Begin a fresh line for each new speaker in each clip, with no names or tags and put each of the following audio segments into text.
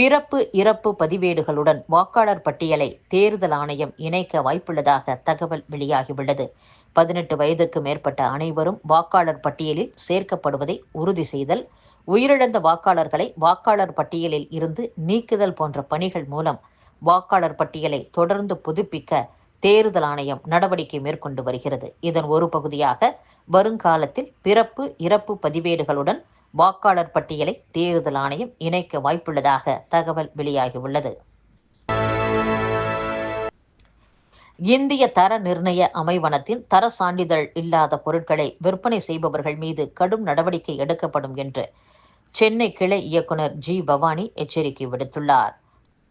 பிறப்பு இறப்பு பதிவேடுகளுடன் வாக்காளர் பட்டியலை தேர்தல் ஆணையம் இணைக்க வாய்ப்புள்ளதாக தகவல் வெளியாகியுள்ளது. பதினெட்டு வயதிற்கு மேற்பட்ட அனைவரும் வாக்காளர் பட்டியலில் சேர்க்கப்படுவதை உறுதி செய்தல் உயிரிழந்த வாக்காளர்களை வாக்காளர் பட்டியலில் இருந்து நீக்குதல் போன்ற பணிகள் மூலம் வாக்காளர் பட்டியலை தொடர்ந்து புதுப்பிக்க தேர்தல் ஆணையம் நடவடிக்கை மேற்கொண்டு வருகிறது. இதன் ஒரு பகுதியாக வருங்காலத்தில் பிறப்பு இறப்பு பதிவேடுகளுடன் வாக்காளர் பட்டியலை தேர்தல் ஆணையம் இணைக்க வாய்ப்புள்ளதாக தகவல் வெளியாகியுள்ளது. இந்திய தர நிர்ணய அமைவனத்தின் தர சான்றிதழ் இல்லாத பொருட்களை விற்பனை செய்பவர்கள் மீது கடும் நடவடிக்கை எடுக்கப்படும் என்று சென்னை கிளை இயக்குனர் ஜி பவானி எச்சரிக்கை விடுத்துள்ளார்.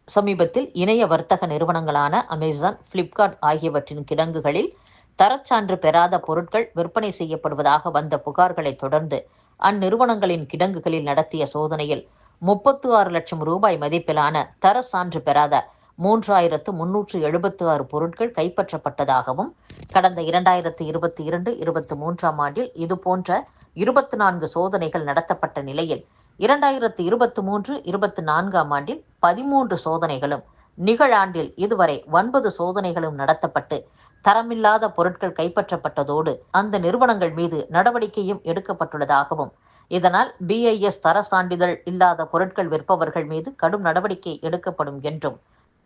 சமீபத்தில் இணைய வர்த்தக நிறுவனங்களான அமேசான் பிளிப்கார்ட் ஆகியவற்றின் கிடங்குகளில் தரச்சான்று பெறாத பொருட்கள் விற்பனை செய்யப்படுவதாக வந்த புகார்களை தொடர்ந்து அந்நிறுவனங்களின் கிடங்குகளில் நடத்திய சோதனையில் முப்பத்து ஆறு லட்சம் ரூபாய் மதிப்பிலான தர சான்று பெறாத மூன்றாயிரத்து முன்னூற்று எழுபத்து ஆறு பொருட்கள் கைப்பற்றப்பட்டதாகவும் கடந்த இரண்டாயிரத்து இருபத்தி இரண்டு இருபத்தி மூன்றாம் ஆண்டில் இதுபோன்ற இருபத்தி நான்கு சோதனைகள் நடத்தப்பட்ட நிலையில் இரண்டாயிரத்து இருபத்தி மூன்று இருபத்தி நான்காம் ஆண்டில் பதிமூன்று சோதனைகளும் நிகழாண்டில் இதுவரை ஒன்பது சோதனைகளும் நடத்தப்பட்டு தரமில்லாத பொருட்கள் கைப்பற்றப்பட்டதோடு அந்த நிறுவனங்கள் மீது நடவடிக்கையும் எடுக்கப்பட்டுள்ளதாகவும் இதனால் பிஐஎஸ் தர சான்றிதழ் இல்லாத பொருட்கள் விற்பவர்கள் மீது கடும் நடவடிக்கை எடுக்கப்படும் என்றும்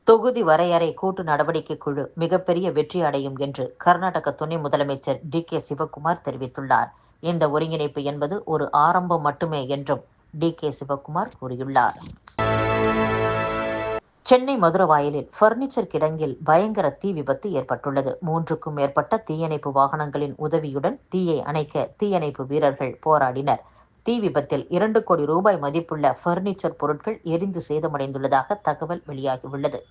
தொகுதி வரையறை கூட்டு நடவடிக்கை குழு மிகப்பெரிய வெற்றி அடையும் என்று கர்நாடக துணை முதலமைச்சர் டி கே சிவகுமார் தெரிவித்துள்ளார். இந்த ஒருங்கிணைப்பு என்பது ஒரு ஆரம்பம் மட்டுமே என்றும் டி கே சிவகுமார் கூறியுள்ளார். சென்னை மதுரவாயலில் பர்னிச்சர் கிடங்கில் பயங்கர தீ விபத்து ஏற்பட்டுள்ளது. மூன்றுக்கும் மேற்பட்ட தீயணைப்பு வாகனங்களின் உதவியுடன் தீயை அணைக்க தீயணைப்பு வீரர்கள் போராடினர். தீ விபத்தில் இரண்டு கோடி ரூபாய் மதிப்புள்ள பர்னிச்சர் பொருட்கள் எரிந்து சேதமடைந்துள்ளதாக தகவல் வெளியாகியுள்ளது.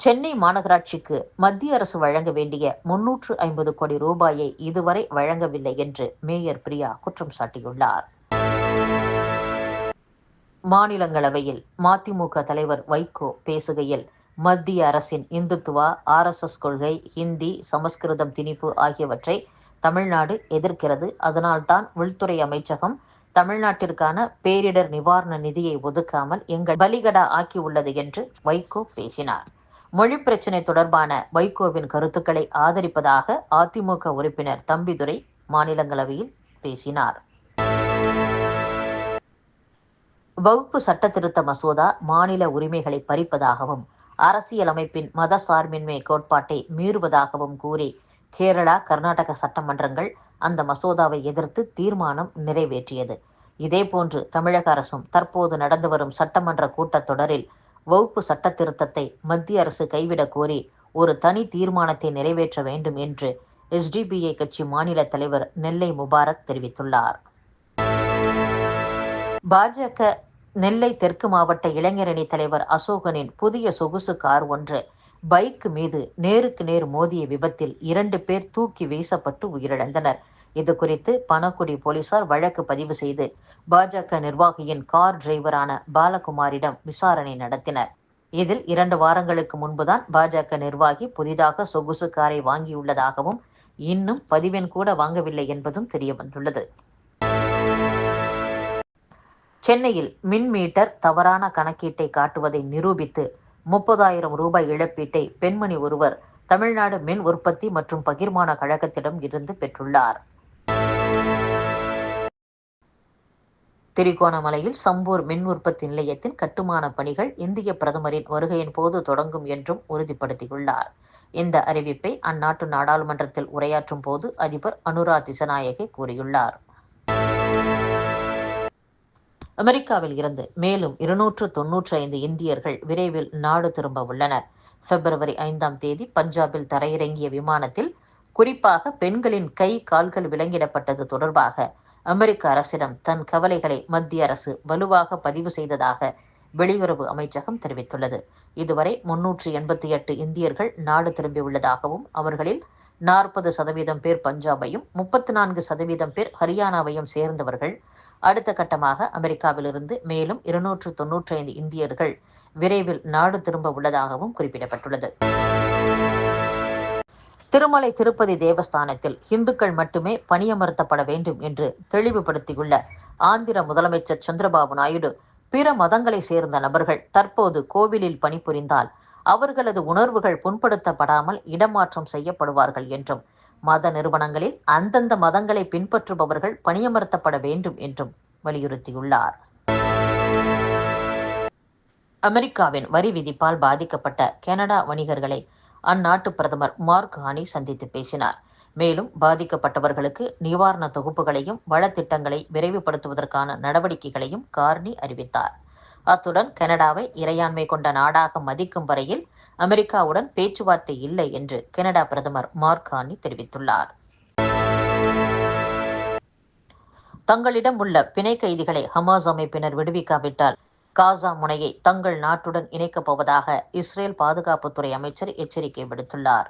சென்னை மாநகராட்சிக்கு மத்திய அரசு வழங்க வேண்டிய முன்னூற்று ஐம்பது கோடி ரூபாயை இதுவரை வழங்கவில்லை என்று மேயர் பிரியா குற்றம் சாட்டியுள்ளார். மாநிலங்களவையில் மதிமுக தலைவர் வைகோ பேசுகையில் மத்திய அரசின் இந்துத்துவா ஆர்எஸ்எஸ் கொள்கை ஹிந்தி சமஸ்கிருதம் திணிப்பு ஆகியவற்றை தமிழ்நாடு எதிர்க்கிறது. அதனால்தான் உள்துறை அமைச்சகம் தமிழ்நாட்டிற்கான பேரிடர் நிவாரண நிதியை ஒதுக்காமல் எங்கள் பலிகடா ஆக்கியுள்ளது என்று வைகோ பேசினார். மொழி பிரச்சினை தொடர்பான வைகோவின் கருத்துக்களை ஆதரிப்பதாக அதிமுக உறுப்பினர் தம்பிதுரை மாநிலங்களவையில் பேசினார். வகுப்பு சட்ட திருத்த மசோதா மாநில உரிமைகளை பறிப்பதாகவும் அரசியலமைப்பின் மத சார்பின்மை கோட்பாட்டை மீறுவதாகவும் கூறி கேரளா கர்நாடக சட்டமன்றங்கள் அந்த மசோதாவை எதிர்த்து தீர்மானம் நிறைவேற்றியது. இதேபோன்று தமிழக அரசும் தற்போது நடந்து வரும் சட்டமன்ற கூட்டத்தொடரில் வகுப்பு சட்ட திருத்தத்தை மத்திய அரசு கைவிடக் கோரி ஒரு தனி தீர்மானத்தை நிறைவேற்ற வேண்டும் என்று எஸ்டிபிஐ கட்சி மாநில தலைவர் நெல்லை முபாரக் தெரிவித்துள்ளார். பாஜக நெல்லை தெற்கு மாவட்ட இளைஞரணி தலைவர் அசோகனின் புதிய சொகுசு கார் ஒன்று. பைக் மீது நேருக்கு நேர் மோதிய விபத்தில் இரண்டு பேர் தூக்கி வீசப்பட்டு உயிரிழந்தனர். இது குறித்து பணக்குடி போலீசார் வழக்கு பதிவு செய்து பாஜக நிர்வாகியின் கார் டிரைவரான பாலகுமாரிடம் விசாரணை நடத்தினர். இதில் இரண்டு வாரங்களுக்கு முன்புதான் பாஜக நிர்வாகி புதிதாக சொகுசு காரை வாங்கியுள்ளதாகவும் இன்னும் பதிவெண் கூட வாங்கவில்லை என்பதும் தெரியவந்துள்ளது. சென்னையில் மின் மீட்டர் தவறான கணக்கீட்டை காட்டுவதை நிரூபித்து முப்பதாயிரம் ரூபாய் இழப்பீட்டை பெண்மணி ஒருவர் தமிழ்நாடு மின் உற்பத்தி மற்றும் பகிர்மான கழகத்திடம் இருந்து பெற்றுள்ளார். திரிகோணமலையில் சம்பூர் மின் உற்பத்தி நிலையத்தின் கட்டுமான பணிகள் இந்திய பிரதமரின் வருகையின் போது தொடங்கும் என்றும் உறுதிப்படுத்தியுள்ளார். இந்த அறிவிப்பை அந்நாட்டு நாடாளுமன்றத்தில் உரையாற்றும் போது அதிபர் அனுரா திசநாயகே கூறியுள்ளார். அமெரிக்காவில் இருந்து மேலும் இருநூற்று தொன்னூற்றி ஐந்து இந்தியர்கள் விரைவில் நாடு திரும்ப உள்ளனர். பிப்ரவரி ஐந்தாம் தேதி பஞ்சாபில் தரையிறங்கிய விமானத்தில் குறிப்பாக பெண்களின் கை கால்கள் விலங்கிடப்பட்டது தொடர்பாக அமெரிக்க அரசிடம் தன் கவலைகளை மத்திய அரசு வலுவாக பதிவு செய்ததாக வெளியுறவு அமைச்சகம் தெரிவித்துள்ளது. இதுவரை முன்னூற்றி எண்பத்தி எட்டு இந்தியர்கள் நாடு திரும்பியுள்ளதாகவும் அவர்களில் நாற்பது சதவீதம் பேர் பஞ்சாபையும் முப்பத்தி நான்கு சதவீதம் பேர் ஹரியானாவையும் சேர்ந்தவர்கள் அடுத்த கட்டமாக அமெரிக்காவிலிருந்து மேலும் இருநூற்று தொன்னூற்றி ஐந்து இந்தியர்கள் விரைவில் நாடு திரும்ப உள்ளதாகவும் குறிப்பிடப்பட்டுள்ளது. திருமலை திருப்பதி தேவஸ்தானத்தில் இந்துக்கள் மட்டுமே பணியமர்த்தப்பட வேண்டும் என்று தெளிவுபடுத்தியுள்ள ஆந்திர முதலமைச்சர் சந்திரபாபு நாயுடு பிற மதங்களை சேர்ந்த நபர்கள் தற்போது கோவிலில் பணிபுரிந்தால் அவர்களது உணர்வுகள் புண்படுத்தப்படாமல் இடமாற்றம் செய்யப்படுவார்கள் என்றும் மத நிறுவனங்களில் அந்தந்த மதங்களை பின்பற்றுபவர்கள் பணியமர்த்தப்பட வேண்டும் என்றும் வலியுறுத்தியுள்ளார். அமெரிக்காவின் வரி விதிப்பால் பாதிக்கப்பட்ட கனடா வணிகர்களை அந்நாட்டு பிரதமர் மார்க் ஹானி சந்தித்து பேசினார். மேலும் பாதிக்கப்பட்டவர்களுக்கு நிவாரண தொகுப்புகளையும் வளத்திட்டங்களை விரைவுபடுத்துவதற்கான நடவடிக்கைகளையும் கார்னி அறிவித்தார். அத்துடன் கனடாவை இறையாண்மை கொண்ட நாடாக மதிக்கும் வரையில் அமெரிக்காவுடன் பேச்சுவார்த்தை இல்லை என்று கனடா பிரதமர் மார்கானி தெரிவித்துள்ளார். தங்களிடம் உள்ள பிணை கைதிகளை ஹமாஸ் அமைப்பினர் விடுவிக்காவிட்டால் காசா முனையை தங்கள் நாட்டுடன் இணைக்கப் போவதாக இஸ்ரேல் பாதுகாப்புத்துறை அமைச்சர் எச்சரிக்கை விடுத்துள்ளார்.